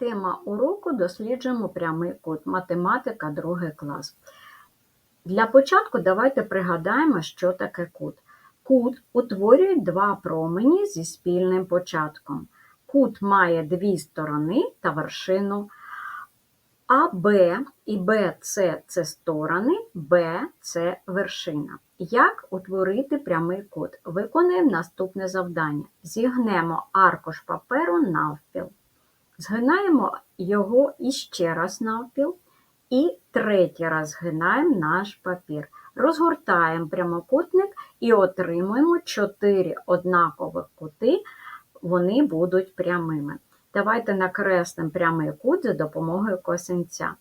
Тема уроку досліджуємо прямий кут. Математика, другий клас. Для початку давайте пригадаємо, що таке кут. Кут утворюють два промені зі спільним початком. Кут має дві сторони та вершину. АБ і БЦ це сторони, Б це вершина. Як утворити прямий кут? Виконуємо наступне завдання. Зігнемо аркуш паперу навпіл. Згинаємо його іще раз навпіл. І третій раз згинаємо наш папір. Розгортаємо прямокутник і отримуємо 4 однакових кути, вони будуть прямими. Давайте накреслимо прямий кут за допомогою косинця.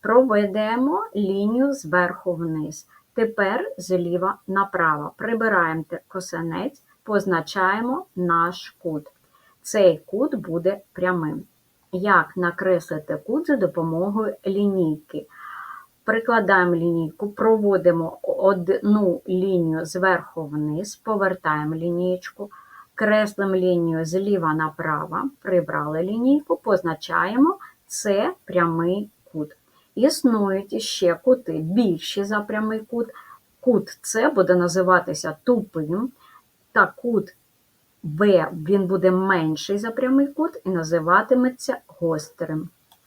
Проведемо лінію зверху вниз. Тепер зліва направо. Прибираємо косинець, позначаємо наш кут. Цей кут буде прямим. Як накреслити кут за допомогою лінійки? Прикладаємо лінійку, проводимо одну лінію зверху вниз, повертаємо лінійку, креслимо лінію зліва направо, прибрали лінійку, позначаємо це прямий кут. Існують ще кути більші за прямий кут. Кут С буде називатися тупим, та кут Б він буде менший за прямий кут і називатиметься гострим.